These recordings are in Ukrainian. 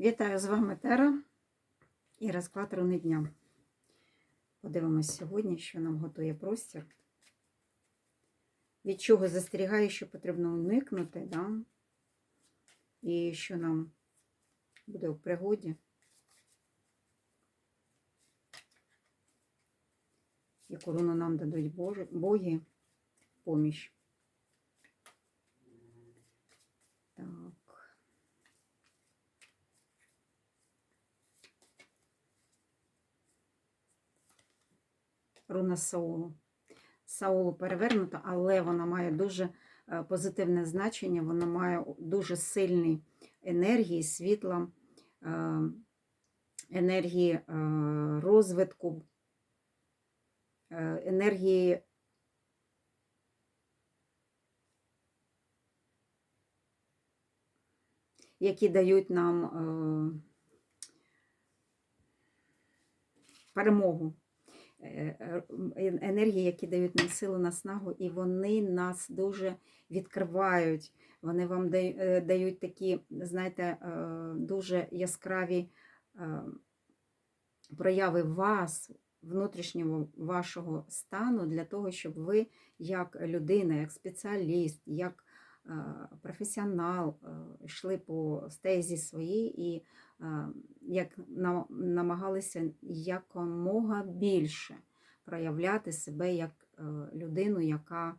Вітаю з вами Тера і розклад руни дня. Подивимось сьогодні, що нам готує простір. Від чого застерігає, що потрібно уникнути, да? і що нам буде в пригоді. Яку руну нам дадуть боги поміч. Так. Руна Саулу. Саулу перевернута, але вона має дуже е, позитивне значення, вона має дуже сильні енергії, світла, е, енергії е, розвитку, енергії. Які дають нам. Е, е, енергії, які дають нам силу, наснагу, і вони нас дуже відкривають. Вони вам е, дають такі, знаєте, дуже яскраві прояви вас, внутрішнього вашого стану, для того, щоб ви, як людина, як спеціаліст, як професіонал, йшли по стезі своїй і як намагалися якомога більше проявляти себе як е, людину, яка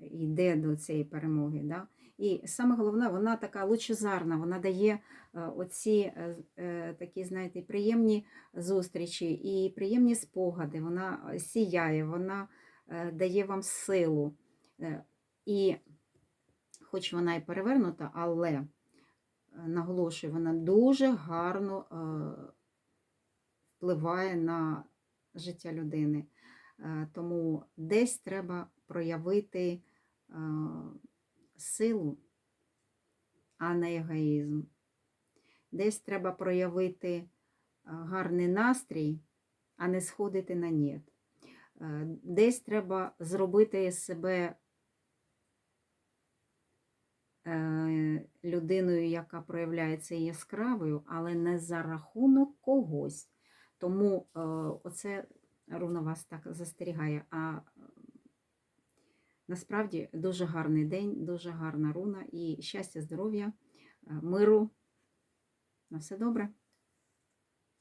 йде до цієї перемоги. Да? І саме головне, вона така лучезарна, вона дає е, оці е, такі, знаєте, приємні зустрічі і приємні спогади, вона сіяє, вона дає вам силу. І хоч вона і перевернута, але наголошую, вона дуже гарно е, впливає на життя людини. Е, тому десь треба проявити е, силу, а не егоїзм. Десь треба проявити гарний настрій, а не сходити на ніт. Десь треба зробити себе Е, людиною, яка проявляється яскравою, але не за рахунок когось. Тому е, оце руна вас так застерігає. А насправді дуже гарний день, дуже гарна руна і щастя, здоров'я, е, миру. На все добре.